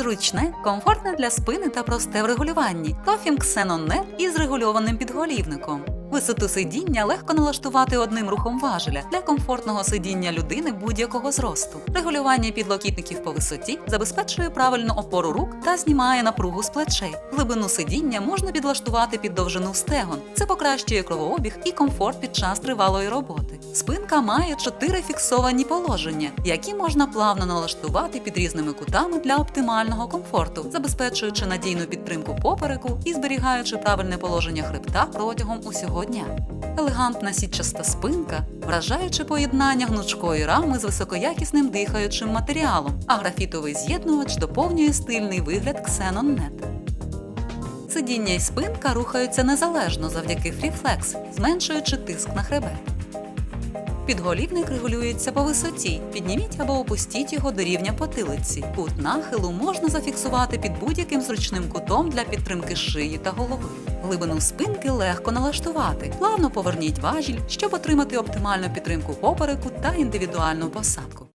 Зручне, комфортне для спини та просте в регулюванні. тофінг Xenon Net із регульованим підголівником. Висоту сидіння легко налаштувати одним рухом важеля для комфортного сидіння людини будь-якого зросту. Регулювання підлокітників по висоті забезпечує правильну опору рук та знімає напругу з плечей. Глибину сидіння можна підлаштувати під довжину стегон. Це покращує кровообіг і комфорт під час тривалої роботи. Спинка має чотири фіксовані положення, які можна плавно налаштувати під різними кутами для оптимального комфорту, забезпечуючи надійну підтримку попереку і зберігаючи правильне положення хребта протягом усього дня. Елегантна сітчаста спинка, вражаюче поєднання гнучкої рами з високоякісним дихаючим матеріалом, а графітовий з'єднувач доповнює стильний вигляд Xenon Net. Сидіння і спинка рухаються незалежно завдяки FreeFlex, зменшуючи тиск на хребет. Підголівник регулюється по висоті. Підніміть або опустіть його до рівня потилиці. Кут нахилу можна зафіксувати під будь-яким зручним кутом для підтримки шиї та голови. Глибину спинки легко налаштувати. Плавно поверніть важіль, щоб отримати оптимальну підтримку попереку та індивідуальну посадку.